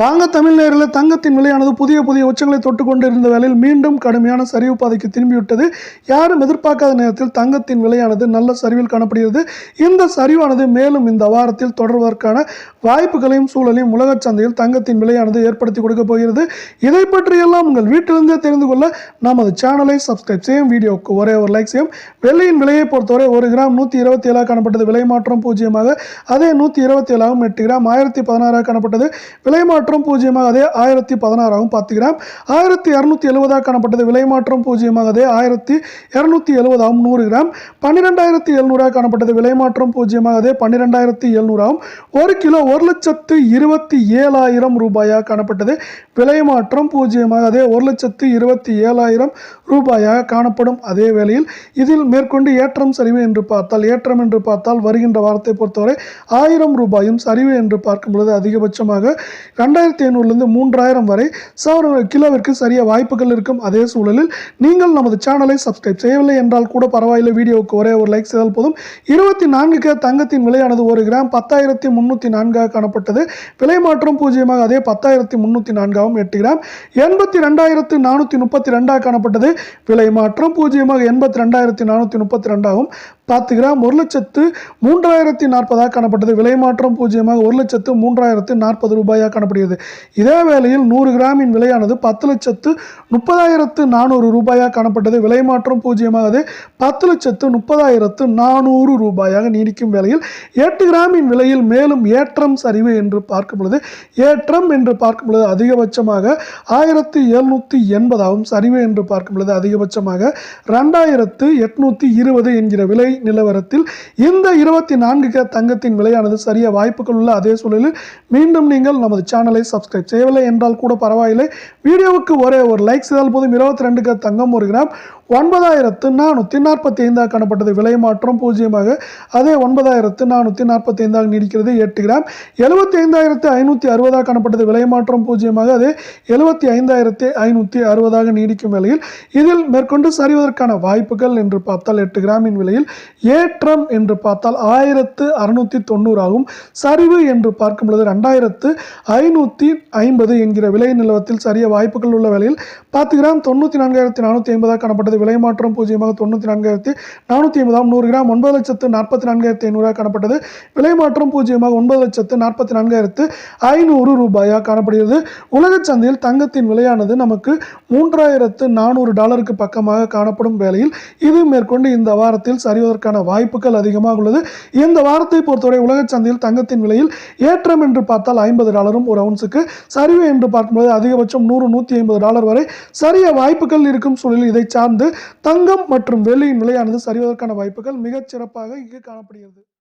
வாங்க தமிழ் நேரில் தங்கத்தின் விலையானது புதிய புதிய உச்சங்களை தொட்டுக்கொண்டு இருந்த வேளையில் மீண்டும் கடுமையான சரிவு பாதைக்கு திரும்பிவிட்டது. யாரும் எதிர்பார்க்காத நேரத்தில் தங்கத்தின் விலையானது நல்ல சரிவில் காணப்படுகிறது. இந்த சரிவானது மேலும் இந்த வாரத்தில் தொடர்வதற்கான வாய்ப்புகளையும் சூழலையும் உலகச் சந்தையில் தங்கத்தின் விலையானது ஏற்படுத்தி கொடுக்க போகிறது. இதை பற்றியெல்லாம் உங்கள் வீட்டிலிருந்தே தெரிந்து கொள்ள நமது சேனலை சப்ஸ்கிரைப் செய்யும் வீடியோவுக்கு ஒரே ஒரு லைக் செய்யும். வெள்ளியின் விலையை பொறுத்தவரை ஒரு கிராம் நூற்றி இருபத்தி ஏழாக காணப்பட்டது. விலை மாற்றம் பூஜ்ஜியமாக அதே நூற்றி இருபத்தி ஏழாகவும் எட்டு கிராம் ஆயிரத்தி பதினாறாக காணப்பட்டது. விலை மாற்றம் பூஜ்ஜியமாக அதே ஆயிரத்தி பதினாறாகவும் பத்து கிராம் ஆயிரத்தி இரநூத்தி எழுபதாக காணப்பட்டது விலை மாற்றம் பூஜ்ஜியமாக அதே ஆயிரத்தி இரநூத்தி எழுபதாகவும் நூறு கிராம் பன்னிரெண்டாயிரத்தி எழுநூறாக காணப்பட்டது விலை மாற்றம் பூஜ்ஜியமாக அதே பன்னிரெண்டாயிரத்தி எழுநூறாகவும். ஒரு கிலோ ஒரு லட்சத்து இருபத்தி ஏழாயிரம் ரூபாயாக காணப்பட்டது விலை மாற்றம் பூஜ்ஜியமாக அதே ஒரு லட்சத்து இருபத்தி ஏழாயிரம் ரூபாயாக காணப்படும் அதே வேளையில் இதில் மேற்கொண்டு ஏற்றம் சரிவு என்று பார்த்தால் ஏற்றம் என்று பார்த்தால் வருகின்ற வாரத்தை பொறுத்தவரை ஆயிரம் ரூபாயும் சரிவு என்று பார்க்கும் பொழுது அதிகபட்சமாக ரெண்டாயிரத்தி ஐநூறுலேருந்து மூன்றாயிரம் வரை சவர கிலோவிற்கு சரிய வாய்ப்புகள் இருக்கும். அதே சூழலில் நீங்கள் நமது சேனலை சப்ஸ்கிரைப் செய்யவில்லை என்றால் கூட பரவாயில்லை. வீடியோவுக்கு ஒரே ஒரு லைக் செய்தால் போதும். இருபத்தி நான்குக்கு தங்கத்தின் விலையானது ஒரு கிராம் பத்தாயிரத்தி முந்நூற்றி நான்காக காணப்பட்டது. விலை மாற்றம் பூஜ்ஜியமாக அதே பத்தாயிரத்தி முன்னூற்றி நான்காகவும் எட்டு கிராம் எண்பத்தி ரெண்டாயிரத்து நானூற்றி முப்பத்தி ரெண்டாக காணப்பட்டது. விலை மாற்றம் பூஜ்ஜியமாக எண்பத்தி ரெண்டாயிரத்தி நானூற்றி முப்பத்தி ரெண்டாகவும் பத்து கிராம் ஒரு லட்சத்து மூன்றாயிரத்தி நாற்பதாக காணப்பட்டது. விலை மாற்றம் பூஜ்ஜியமாக ஒரு லட்சத்து மூன்றாயிரத்து நாற்பது ரூபாயாக காணப்படுகிறது. இதே வேளையில் நூறு கிராமின் விலையானது பத்து லட்சத்து முப்பதாயிரத்து நானூறு ரூபாயாக காணப்பட்டது. விலை மாற்றம் பூஜ்ஜியமாக பத்து லட்சத்து முப்பதாயிரத்து நானூறு ரூபாயாக நீடிக்கும் வேளையில் எட்டு கிராமின் விலையில் மேலும் ஏற்றம் சரிவு என்று பார்க்கும் பொழுது ஏற்றம் என்று பார்க்கும் பொழுது அதிகபட்சமாக ஆயிரத்து எழுநூற்றி எண்பதாகவும் சரிவு என்று பார்க்கும் பொழுது அதிகபட்சமாக ரெண்டாயிரத்து எட்நூற்றி இருபது என்கிற விலை நிலவரத்தில் இந்த இருபத்தி நான்கு தங்கத்தின் விலையானது சரிய வாய்ப்புகள் உள்ள அதே சூழலில் மீண்டும் நீங்கள் நமது சேனலை சப்ஸ்கிரைப் செய்யவில்லை என்றால் கூட பரவாயில்லை. வீடியோவுக்கு ஒரே ஒரு லைக் செய்தால் போதும். இருபத்தி ரெண்டு கே தங்கம் ஒரு கிராம். ஒன்பதாயிரத்து நானூற்றி நாற்பத்தி ஐந்தாக காணப்பட்டது. விலை மாற்றம் பூஜ்ஜியமாக. அதே ஒன்பதாயிரத்து நானூற்றி நாற்பத்தி ஐந்தாக நீடிக்கிறது. எட்டு கிராம். எழுபத்தி ஐந்தாயிரத்து ஐநூற்றி அறுபதாக காணப்பட்டது. விலை மாற்றம் பூஜ்ஜியமாக. அதே எழுபத்தி ஐந்தாயிரத்தி ஐநூற்றி அறுபதாக நீடிக்கும் விலையில் இதில் மேற்கொண்டு சரிவதற்கான வாய்ப்புகள் என்று பார்த்தால் எட்டு கிராமின் விலையில் ஏற்றம் என்று பார்த்தால் ஆயிரத்து அறுநூற்றி தொண்ணூறாகும் சரிவு என்று பார்க்கும் பொழுது ரெண்டாயிரத்து ஐநூற்றி ஐம்பது என்கிற விலை நிலவத்தில் சரிய வாய்ப்புகள் உள்ள விலையில் பத்து கிராம் தொண்ணூற்றி நான்காயிரத்தி நானூற்றி ஐம்பதாக காணப்பட்டது. விலை மாற்றம் பூஜ்ஜியமாக தொண்ணூற்றி நான்காயிரத்தி நானூற்றி ஐம்பதாம் நூறு கிராம் ஒன்பது லட்சத்து நாற்பத்தி நான்காயிரத்தி ஐநூறாக காணப்பட்டது. விலை மாற்றம் பூஜ்ஜியமாக ஒன்பது லட்சத்து நாற்பத்தி நான்காயிரத்து ஐநூறு ரூபாயாக காணப்படுகிறது. உலக சந்தையில் தங்கத்தின் விலையானது நமக்கு மூன்றாயிரத்து நானூறு டாலருக்கு பக்கமாக காணப்படும் வேளையில் இது மேற்கொண்டு இந்த வாரத்தில் சரிவதற்கான வாய்ப்புகள் அதிகமாக உள்ளது. இந்த வாரத்தை பொறுத்தவரை உலக சந்தையில் தங்கத்தின் விலையில் ஏற்றம் என்று பார்த்தால் ஐம்பது டாலரும் ஒரு அவுன்ஸுக்கு சரிவு என்று பார்க்கும்போது அதிகபட்சம் நூறு நூற்றி ஐம்பது டாலர் வரை சரிய வாய்ப்புகள் இருக்கும் சூழலில் இதை சார்ந்து தங்கம் மற்றும் வெள்ளியின் விலையானது சரிவதற்கான வாய்ப்புகள் மிகச் சிறப்பாக இங்கு காணப்படுகிறது.